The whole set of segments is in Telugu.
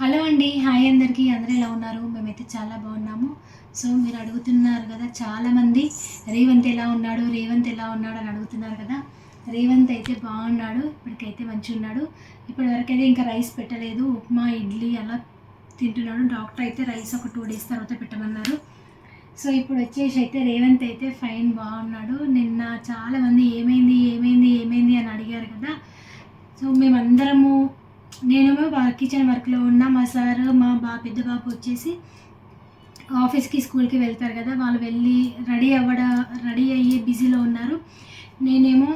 హలో అండి హాయ్ అందరికీ. అందరూ ఎలా ఉన్నారు? మేమైతే చాలా బాగున్నాము. సో మీరు అడుగుతున్నారు కదా చాలామంది రేవంత్ ఎలా ఉన్నాడు రేవంత్ ఎలా ఉన్నాడు అని అడుగుతున్నారు కదా. రేవంత్ అయితే బాగున్నాడు ఇప్పటికైతే మంచిగా ఉన్నాడు ఇప్పటి ఇంకా రైస్ పెట్టలేదు ఉప్మా ఇడ్లీ అలా తింటున్నాడు. డాక్టర్ అయితే రైస్ ఒక టూ డేస్ తర్వాత పెట్టమన్నారు. సో ఇప్పుడు వచ్చేసి అయితే రేవంత్ అయితే ఫైన్ బాగున్నాడు. నిన్న చాలామంది ఏమైంది ఏమైంది ఏమైంది అని అడిగారు కదా. సో మేమందరము నేనేమో కిచెన్ వర్క్లో ఉన్న మా సార్ మా బా పెద్ద బాబు వచ్చేసి ఆఫీస్కి స్కూల్కి వెళ్తారు కదా వాళ్ళు వెళ్ళి రెడీ అవ్వడ రెడీ అయ్యే బిజీలో ఉన్నారు. నేనేమో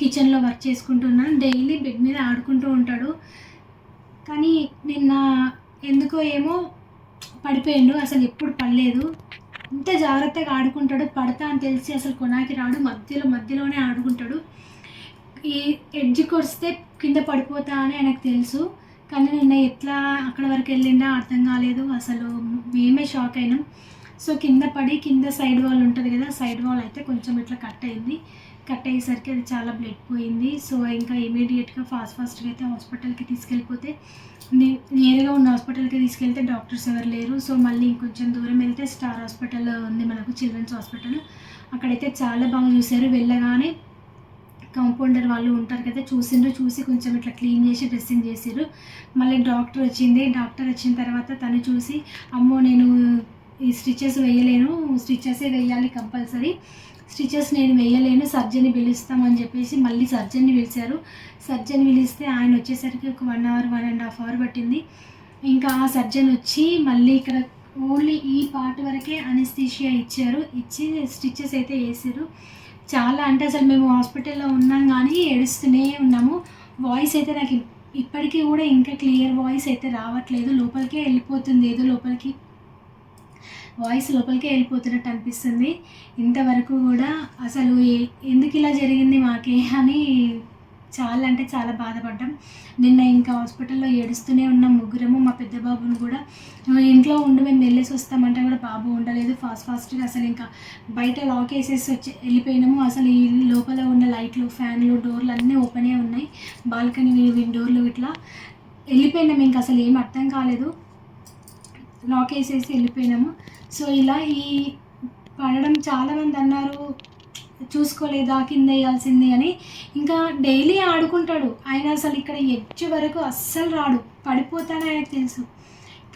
కిచెన్లో వర్క్ చేసుకుంటున్నాను డైలీ బెడ్ మీద ఆడుకుంటూ ఉంటాడు. కానీ నిన్న ఎందుకో ఏమో పడిపోయిండు అసలు ఎప్పుడు పడలేదు. ఇంత జాగ్రత్తగా ఆడుకుంటాడు పడతా అని తెలిసి అసలు కొనాకి రాడు మధ్యలో మధ్యలోనే ఆడుకుంటాడు. ఈ ఎడ్జ్ కొడిస్తే కింద పడిపోతా అని ఆయనకు తెలుసు. కానీ నిన్న ఎట్లా అక్కడ వరకు వెళ్ళిండా అర్థం కాలేదు. అసలు మేమే షాక్ అయినాం. సో కింద పడి కింద సైడ్ వాల్ ఉంటుంది కదా సైడ్ వాల్ అయితే కొంచెం ఇట్లా కట్ అయింది. కట్ అయ్యేసరికి అది చాలా బ్లడ్ పోయింది. సో ఇంకా ఇమీడియట్గా ఫాస్ట్ ఫాస్ట్గా అయితే హాస్పిటల్కి తీసుకెళ్ళిపోతే నే- నేరుగా ఉన్న హాస్పిటల్కి తీసుకెళ్తే డాక్టర్స్ ఎవరు లేరు. సో మళ్ళీ ఇంకొంచెం దూరం వెళ్తే స్టార్ హాస్పిటల్ ఉంది మనకు చిల్డ్రన్స్ హాస్పిటల్ అక్కడైతే చాలా బాగా చూశారు. వెళ్ళగానే కాంపౌండర్ వాళ్ళు ఉంటారు కదా చూసిండ్రు చూసి కొంచెం ఇట్లా క్లీన్ చేసి డ్రెస్సింగ్ చేసిర్రు మళ్ళీ డాక్టర్ వచ్చింది డాక్టర్ వచ్చిన తర్వాత తను చూసి అమ్మో నేను ఈ స్టిచెస్ వేయలేను స్టిచెసే వేయాలి కంపల్సరీ. స్టిచెస్ నేను వేయలేను సర్జన్ని పిలుస్తామని చెప్పేసి మళ్ళీ సర్జన్ని పిలిచారు. సర్జన్ పిలిస్తే ఆయన వచ్చేసరికి ఒక one hour one and half hour పట్టింది. ఇంకా ఆ సర్జన్ వచ్చి మళ్ళీ ఇక్కడ ఓన్లీ ఈ పార్ట్ వరకే అనెస్థీషియా ఇచ్చారు. ఇచ్చి స్టిచెస్ అయితే వేసారు చాలా అంటే అసలు మేము హాస్పిటల్లో ఉన్నాం కానీ ఏడుస్తూనే ఉన్నాము. వాయిస్ అయితే నాకు ఇప్పటికీ కూడా ఇంకా క్లియర్ వాయిస్ అయితే రావట్లేదు. లోపలికే వెళ్ళిపోతుంది. ఏదో లోపలికి వాయిస్ లోపలికే వెళ్ళిపోతున్నట్టు అనిపిస్తుంది. ఇంతవరకు కూడా అసలు ఎందుకు ఇలా జరిగింది మాకే అని చాలా అంటే చాలా బాధపడ్డాం. నిన్న ఇంకా హాస్పిటల్లో ఏడుస్తూనే ఉన్న ముగ్గురము మా పెద్ద బాబుని కూడా. ఇంట్లో ఉండి మేము వెళ్ళేసి వస్తామంటే కూడా బాబు ఉండలేదు ఫాస్ట్ ఫాస్ట్గా అసలు ఇంకా బయట లాక్ వేసేసి వచ్చి వెళ్ళిపోయినాము. అసలు ఈ లోపల ఉన్న లైట్లు ఫ్యాన్లు డోర్లు అన్నీ ఓపెనే ఉన్నాయి. బాల్కనీ విండోర్లు ఇట్లా వెళ్ళిపోయినాము ఇంకా అసలు ఏం అర్థం కాలేదు. లాక్ వేసేసి వెళ్ళిపోయినాము. సో ఇలా ఈ పడడం చాలామంది అన్నారు చూసుకోలేదా కింద వేయాల్సింది అని ఇంకా డైలీ ఆడుకుంటాడు. ఆయన అసలు ఇక్కడ ఎడ్జ్ వరకు అస్సలు రాడు. పడిపోతానే ఆయనకు తెలుసు.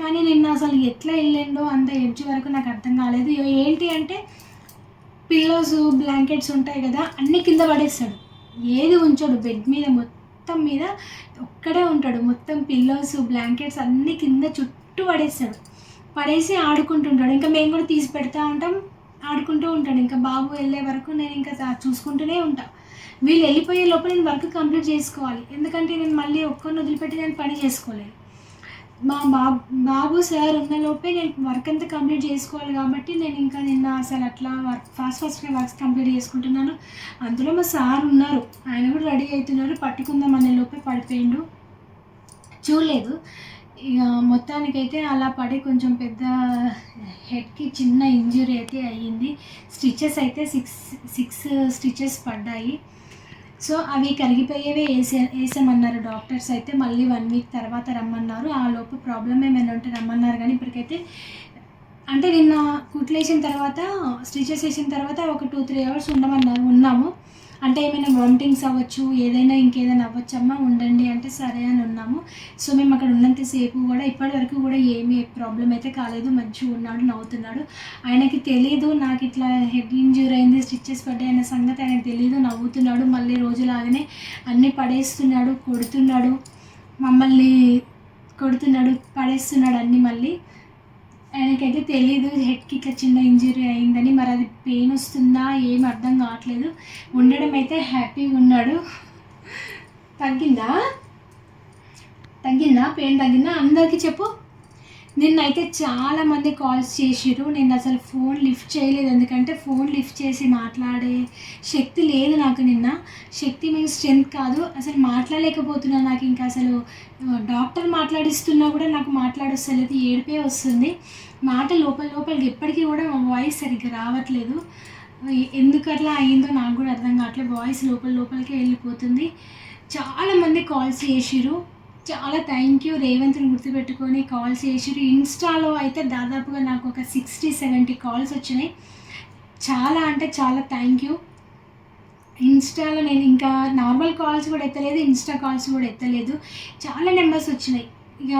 కానీ నిన్న అసలు ఎట్లా వెళ్ళిండో అంత ఎడ్జ్ వరకు నాకు అర్థం కాలేదు. ఏంటి అంటే పిల్లోస్ బ్లాంకెట్స్ ఉంటాయి కదా అన్ని కింద పడేస్తాడు. ఏది ఉంచాడు. బెడ్ మీద మొత్తం మీద ఒక్కడే ఉంటాడు. మొత్తం పిల్లోస్ బ్లాంకెట్స్ అన్ని కింద చుట్టూ పడేస్తాడు. పడేసి ఆడుకుంటుంటాడు. ఇంకా మేము కూడా తీసి పెడతా ఉంటాం. ఆడుకుంటూ ఉంటాడు. ఇంకా బాబు వెళ్ళే వరకు నేను ఇంకా చూసుకుంటూనే ఉంటా. వీళ్ళు వెళ్ళిపోయే లోపల నేను వర్క్ కంప్లీట్ చేసుకోవాలి. ఎందుకంటే నేను మళ్ళీ ఒక్కరిని వదిలిపెట్టి నేను పని చేసుకోలేను. మా బాబు బాబు సార్ ఉన్న లోపే నేను వర్క్ అంతా కంప్లీట్ చేసుకోవాలి కాబట్టి నేను ఇంకా నిన్న అసలు అట్లా వర్క్ ఫాస్ట్ ఫాస్ట్గా వర్క్స్ కంప్లీట్ చేసుకుంటున్నాను. అందులో మా సార్ ఉన్నారు. ఆయన కూడా రెడీ అవుతున్నారు. పట్టుకుందాం అనే లోపే పడిపోయిండు. చూడలేదు. ఇక మొత్తానికైతే అలా పడి కొంచెం పెద్ద హెడ్కి చిన్న ఇంజురీ అయితే అయ్యింది. స్టిచెస్ అయితే సిక్స్ సిక్స్ స్టిచెస్ పడ్డాయి. సో అవి కరిగిపోయేవే వేసే వేసామన్నారు డాక్టర్స్ అయితే. మళ్ళీ వన్ వీక్ తర్వాత రమ్మన్నారు. ఆ లోపు ప్రాబ్లం ఏమైనా ఉంటే రమ్మన్నారు. కానీ ఇప్పటికైతే అంటే నిన్న కుట్లేసిన తర్వాత స్టిచెస్ వేసిన తర్వాత ఒక టూ త్రీ అవర్స్ ఉండమన్నారు ఉన్నాము. అంటే ఏమైనా వామిటింగ్స్ అవ్వచ్చు ఏదైనా ఇంకేదైనా అవ్వచ్చమ్మా ఉండండి అంటే సరే అని ఉన్నాము. సో మేము అక్కడ ఉన్నంతసేపు కూడా ఇప్పటి వరకు కూడా ఏమీ ప్రాబ్లం అయితే కాలేదు. మంచిగా ఉన్నాడు నవ్వుతున్నాడు. ఆయనకి తెలియదు నాకు ఇట్లా హెడ్ ఇంజ్యూర్ అయింది స్టిచ్చెస్ పడ్డాయి అనే సంగతి ఆయనకు తెలియదు నవ్వుతున్నాడు మళ్ళీ రోజులాగానే అన్నీ పడేస్తున్నాడు కొడుతున్నాడు. మమ్మల్ని కొడుతున్నాడు పడేస్తున్నాడు అన్నీ మళ్ళీ. ఆయనకైతే తెలియదు హెడ్కి ఇట్లా చిన్న ఇంజరీ అయిందని మరి అది పెయిన్ వస్తుందా ఏం అర్థం కావట్లేదు. ఉండడం అయితే హ్యాపీగా ఉన్నాడు. తగ్గిందా? తగ్గిందా? పెయిన్ తగ్గిందా? అందరికీ చెప్పు. నిన్నైతే చాలా మంది కాల్స్ చేసిరు నేను అసలు ఫోన్ లిఫ్ట్ చేయలేదు. ఎందుకంటే ఫోన్ లిఫ్ట్ చేసి మాట్లాడే శక్తి లేదు నాకు నిన్న. శక్తి మీ స్ట్రెంత్ కాదు. అసలు మాట్లాడలేకపోతున్నాను నాకు ఇంకా అసలు. డాక్టర్ మాట్లాడిస్తున్నా కూడా నాకు మాట్లాడొస్తలేదు ఏడిపే వస్తుంది. మాట లోపల లోపలికి ఎప్పటికీ కూడా వాయిస్ సరిగ్గా రావట్లేదు. ఎందుకు అట్లా అయిందో నాకు కూడా అర్థం కావట్లేదు. వాయిస్ లోపల లోపలికే వెళ్ళిపోతుంది. చాలామంది కాల్స్ చేసిరు చాలా థ్యాంక్ యూ రేవంత్ని గుర్తుపెట్టుకొని కాల్స్ చేసిరు ఇన్స్టాలో అయితే దాదాపుగా నాకు ఒక సిక్స్టీ సెవెంటీ కాల్స్ వచ్చినాయి. చాలా అంటే చాలా థ్యాంక్ యూ ఇన్స్టాలో నేను ఇంకా నార్మల్ కాల్స్ కూడా ఎత్తలేదు ఇన్స్టా కాల్స్ కూడా ఎత్తలేదు. చాలా నెంబర్స్ వచ్చినాయి. ఇక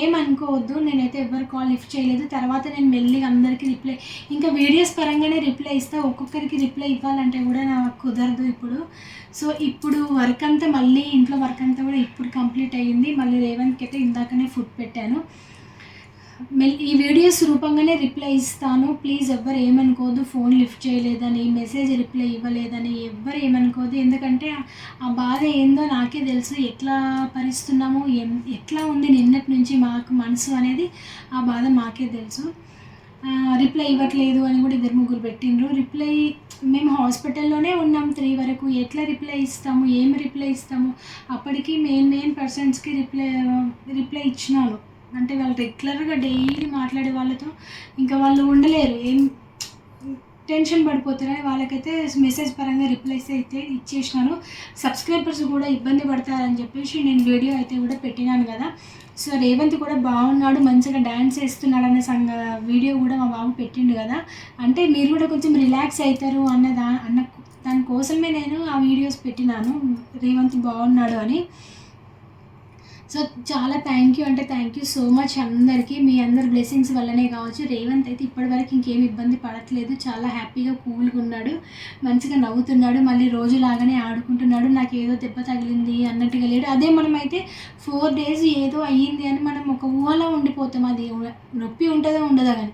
ఏమనుకోవద్దు నేనైతే ఎవరు కాల్ లిఫ్ట్ చేయలేదు. తర్వాత నేను మెల్లిగా అందరికీ రిప్లై ఇంకా వీడియోస్ పరంగానే రిప్లై ఇస్తా. ఒక్కొక్కరికి రిప్లై ఇవ్వాలంటే కూడా నాకు కుదరదు ఇప్పుడు. సో ఇప్పుడు వర్క్ అంతా మళ్ళీ ఇంట్లో వర్క్ అంతా కూడా ఇప్పుడు కంప్లీట్ అయ్యింది. మళ్ళీ రేవంత్కి అయితే ఇందాకనే ఫుడ్ పెట్టాను. ఈ వీడియోస్ రూపంగానే రిప్లై ఇస్తాను. ప్లీజ్ ఎవ్వరు ఏమనుకోదు ఫోన్ లిఫ్ట్ చేయలేదని మెసేజ్ రిప్లై ఇవ్వలేదని ఎవ్వరు ఏమనుకోదు ఎందుకంటే ఆ బాధ ఏందో నాకే తెలుసు. ఎట్లా భరిస్తున్నాము ఎం ఎట్లా ఉంది నిన్నటి నుంచి మాకు మనసు అనేది ఆ బాధ మాకే తెలుసు. రిప్లై ఇవ్వట్లేదు అని కూడా ఇద్దరు ముగ్గురు పెట్టిండ్రు. రిప్లై మేము హాస్పిటల్లోనే ఉన్నాం త్రీ వరకు. ఎట్లా రిప్లై ఇస్తాము? ఏం రిప్లై ఇస్తాము? అప్పటికి మెయిన్ మెయిన్ పర్సన్స్కి రిప్లై రిప్లై ఇచ్చినాను అంటే వాళ్ళు రెగ్యులర్గా డైలీ మాట్లాడే వాళ్ళతో ఇంకా వాళ్ళు ఉండలేరు. ఏం టెన్షన్ పడిపోతారని వాళ్ళకైతే మెసేజ్ పరంగా రిప్లైస్ అయితే ఇచ్చేసినాను సబ్స్క్రైబర్స్ కూడా ఇబ్బంది పడతారని చెప్పేసి నేను వీడియో అయితే కూడా పెట్టినాను కదా. సో రేవంత్ కూడా బాగున్నాడు మంచిగా డ్యాన్స్ వేస్తున్నాడు అనే సంగ వీడియో కూడా మా బాబు పెట్టిండు కదా. అంటే మీరు కూడా కొంచెం రిలాక్స్ అవుతారు అన్న దా అన్న దానికోసమే నేను ఆ వీడియోస్ పెట్టినాను. రేవంత్ బాగున్నాడు అని. సో చాలా థ్యాంక్ యూ అంటే థ్యాంక్ యూ సో మచ్ అందరికీ. మీ అందరి బ్లెస్సింగ్స్ వల్లనే కావచ్చు. రేవంత్ అయితే ఇప్పటివరకు ఇంకేం ఇబ్బంది పడట్లేదు. చాలా హ్యాపీగా కూల్గా ఉన్నాడు. మంచిగా నవ్వుతున్నాడు. మళ్ళీ రోజులాగానే ఆడుకుంటున్నాడు. నాకు ఏదో దెబ్బ తగిలింది అన్నట్టుగా లేడు. అదే మనమైతే ఫోర్ డేస్ ఏదో అయ్యింది అని మనం ఒక ఊహలో ఉండిపోతాం. అది నొప్పి ఉంటుందో ఉండదో కానీ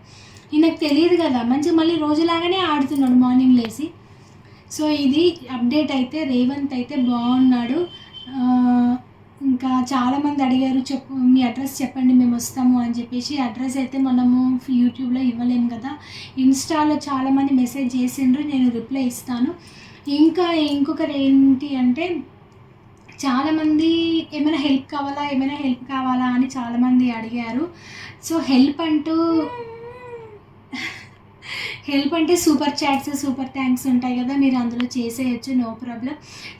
ఈయనకు తెలియదు కదా. మంచిగా మళ్ళీ రోజులాగానే ఆడుతున్నాడు మార్నింగ్ లేచి. సో ఇది అప్డేట్ అయితే రేవంత్ అయితే బాగున్నాడు. ఇంకా చాలామంది అడిగారు చెప్పు మీ అడ్రస్ చెప్పండి మేము వస్తాము అని చెప్పేసి. అడ్రస్ అయితే మనము యూట్యూబ్లో ఇవ్వలేము కదా. ఇన్స్టాలో చాలామంది మెసేజ్ చేసిండ్రు నేను రిప్లై ఇస్తాను. ఇంకా ఇంకొకరు ఏంటి అంటే చాలామంది ఏమైనా హెల్ప్ కావాలా ఏమైనా హెల్ప్ కావాలా అని చాలామంది అడిగారు. సో హెల్ప్ అంటూ హెల్ప్ అంటే సూపర్ చాట్స్ సూపర్ థ్యాంక్స్ ఉంటాయి కదా మీరు అందులో చేసేయచ్చు no problem.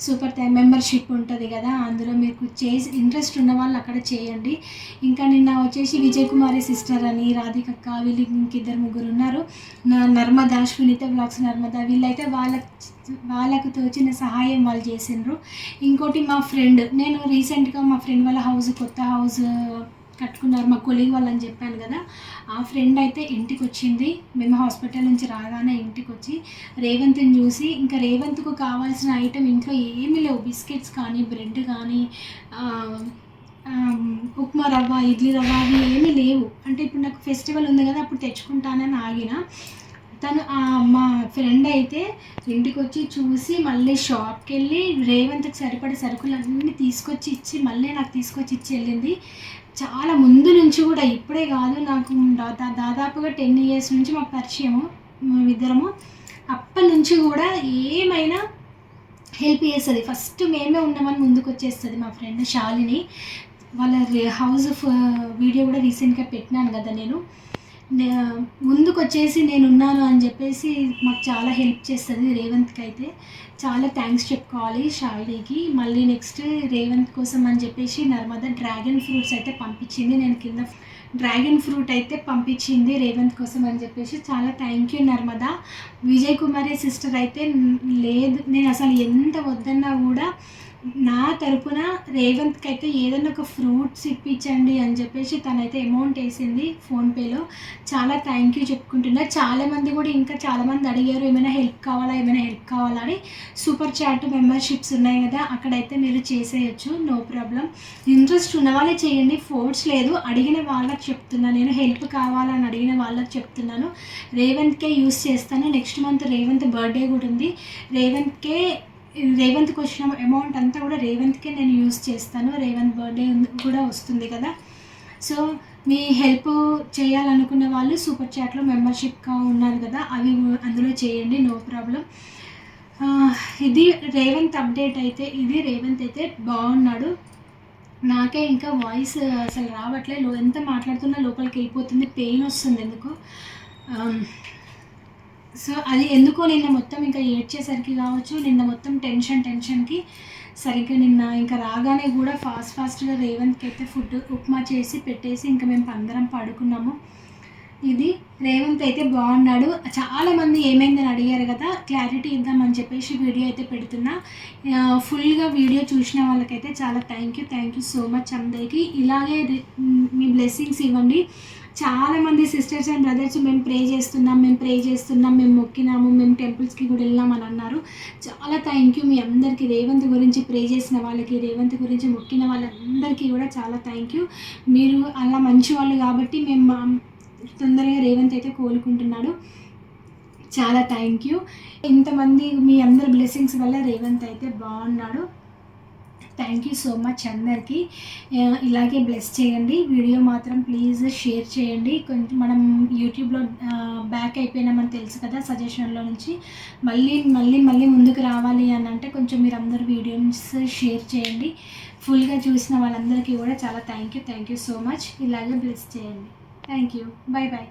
Super thank membership ఉంటుంది కదా అందులో మీకు చేసి ఇంట్రెస్ట్ ఉన్న వాళ్ళు అక్కడ చేయండి. ఇంకా నిన్న వచ్చేసి విజయ్ కుమారి సిస్టర్ అని రాధికక్క వీళ్ళు ఇంకిద్దరు ముగ్గురు ఉన్నారు. నా నర్మదా సునీత బ్లాగ్స్ నర్మదా వీళ్ళైతే వాళ్ళ వాళ్ళకు తోచిన సహాయం వాళ్ళు చేసిండ్రు. ఇంకోటి మా ఫ్రెండ్ నేను రీసెంట్గా మా ఫ్రెండ్ వాళ్ళ హౌస్ కొత్త హౌస్ కట్టుకున్నారు. మా కొలీగ్ వాళ్ళని చెప్పాను కదా ఆ ఫ్రెండ్ అయితే ఇంటికి వచ్చింది మేము హాస్పిటల్ నుంచి రాగానే ఇంటికి వచ్చి రేవంత్ని చూసి ఇంకా రేవంత్కు కావాల్సిన ఐటెం ఇంట్లో ఏమీ లేవు. బిస్కెట్స్ కానీ బ్రెడ్ కానీ ఉప్మా రవ్వ ఇడ్లీ రవ్వ అవి ఏమీ లేవు. అంటే ఇప్పుడు నాకు ఫెస్టివల్ ఉంది కదా అప్పుడు తెచ్చుకుంటానని ఆగిన. తను మా ఫ్రెండ్ అయితే ఇంటికి వచ్చి చూసి మళ్ళీ షాప్కి వెళ్ళి రేవంత్కి సరిపడే సరుకులు అన్నీ తీసుకొచ్చి ఇచ్చి మళ్ళీ నాకు తీసుకొచ్చి ఇచ్చి వెళ్ళింది. చాలా ముందు నుంచి కూడా ఇప్పుడే కాదు నాకు దా- దాదాపుగా టెన్ ఇయర్స్ నుంచి మాకు పరిచయము మేమిద్దరము అప్పటి నుంచి కూడా ఏమైనా హెల్ప్ చేస్తుంది. ఫస్ట్ మేమే ఉన్నామని ముందుకు వచ్చేస్తుంది మా ఫ్రెండ్ శాలిని వాళ్ళ హౌస్ ఆఫ్ వీడియో కూడా రీసెంట్గా పెట్టినాను కదా నేను. ముందుకు వచ్చేసి నేను ఉన్నాను అని చెప్పేసి మాకు చాలా హెల్ప్ చేస్తుంది రేవంత్కి అయితే చాలా థ్యాంక్స్ చెప్పుకోవాలి షాలినికి మళ్ళీ నెక్స్ట్ రేవంత్ కోసం అని చెప్పేసి నర్మదా డ్రాగన్ ఫ్రూట్స్ అయితే పంపించింది. నేను కింద డ్రాగన్ ఫ్రూట్ అయితే పంపించింది రేవంత్ కోసం అని చెప్పేసి చాలా thank you Narmada. Vijay Kumari sister అయితే లేదు. నేను అసలు ఎంత వద్దన్నా కూడా నా తరపున రేవంత్కి అయితే ఏదైనా ఒక ఫ్రూట్స్ ఇప్పించండి అని చెప్పేసి తనైతే అమౌంట్ వేసింది ఫోన్పేలో. చాలా థ్యాంక్ యూ చెప్పుకుంటున్నా. చాలామంది కూడా ఇంకా చాలామంది అడిగారు ఏమైనా హెల్ప్ కావాలా? ఏమైనా హెల్ప్ కావాలా? అని. సూపర్ చాట్ మెంబర్షిప్స్ ఉన్నాయి కదా అక్కడైతే మీరు చేసేయచ్చు. No problem. ఇంట్రెస్ట్ ఉన్న వాళ్ళే చేయండి. ఫోర్స్ లేదు. అడిగిన వాళ్ళకి చెప్తున్నా. నేను హెల్ప్ కావాలని అడిగిన వాళ్ళకి చెప్తున్నాను. రేవంత్కే యూస్ చేస్తాను. నెక్స్ట్ మంత్ రేవంత్ బర్త్డే కూడా ఉంది. రేవంత్కే రేవంత్కి వచ్చిన అమౌంట్ అంతా కూడా రేవంత్కే నేను యూస్ చేస్తాను. రేవంత్ బర్త్డే కూడా వస్తుంది కదా. సో మీ హెల్ప్ చేయాలనుకున్న వాళ్ళు సూపర్ చాట్లో మెంబర్షిప్గా ఉన్నారు కదా అవి అందులో చేయండి నో ప్రాబ్లం ఇది రేవంత్ అప్డేట్ అయితే ఇది రేవంత్ అయితే బాగున్నాడు. నాకే ఇంకా వాయిస్ అసలు రావట్లేదు. ఎంత మాట్లాడుతున్నా లోపలికి వెళ్ళిపోతుంది పెయిన్ వస్తుంది ఎందుకు. సో అది ఎందుకో నిన్న మొత్తం ఇంకా ఏడ్చేసరికి కావచ్చు నిన్న మొత్తం టెన్షన్ టెన్షన్కి సరిగ్గా నిన్న ఇంకా రాగానే కూడా ఫాస్ట్ ఫాస్ట్గా రేవంత్కి అయితే ఫుడ్ ఉప్మా చేసి పెట్టేసి ఇంకా మేము అందరం పడుకున్నాము. ఇది రేవంత్ అయితే బాగున్నాడు. చాలామంది ఏమైందని అడిగారు కదా క్లారిటీ ఇద్దామని చెప్పేసి వీడియో అయితే పెడుతున్నా. ఫుల్గా వీడియో చూసిన వాళ్ళకైతే చాలా thank you. Thank you so much అందరికీ. ఇలాగే మీ బ్లెస్సింగ్స్ ఇవ్వండి. చాలామంది సిస్టర్స్ అండ్ బ్రదర్స్ మేము ప్రే చేస్తున్నాం మేము ప్రే చేస్తున్నాం మేము మొక్కినాము మేము టెంపుల్స్కి కూడా వెళ్ళాం అని అన్నారు. చాలా థ్యాంక్ యూ మీ అందరికీ రేవంత్ గురించి ప్రే చేసిన వాళ్ళకి రేవంత్ గురించి మొక్కిన వాళ్ళందరికీ కూడా చాలా థ్యాంక్ యూ మీరు అలా మంచి వాళ్ళు కాబట్టి మేము మా- తొందరగా రేవంత్ అయితే కోలుకుంటున్నాడు. చాలా థ్యాంక్ యూ ఇంతమంది మీ అందరి బ్లెస్సింగ్స్ వల్ల రేవంత్ అయితే బాగున్నాడు. థ్యాంక్ యూ సో మచ్ అందరికీ. ఇలాగే బ్లెస్ చేయండి. వీడియో మాత్రం ప్లీజ్ షేర్ చేయండి. కొంచెం మనం యూట్యూబ్లో బ్యాక్ అయిపోయినామని తెలుసు కదా సజెషన్లో నుంచి. మళ్ళీ మళ్ళీ మళ్ళీ ముందుకు రావాలి అని అంటే కొంచెం మీరు అందరు వీడియోస్ షేర్ చేయండి. ఫుల్గా చూసిన వాళ్ళందరికీ కూడా చాలా thank you thank you so much ఇలాగే బ్లెస్ చేయండి. Thank you bye bye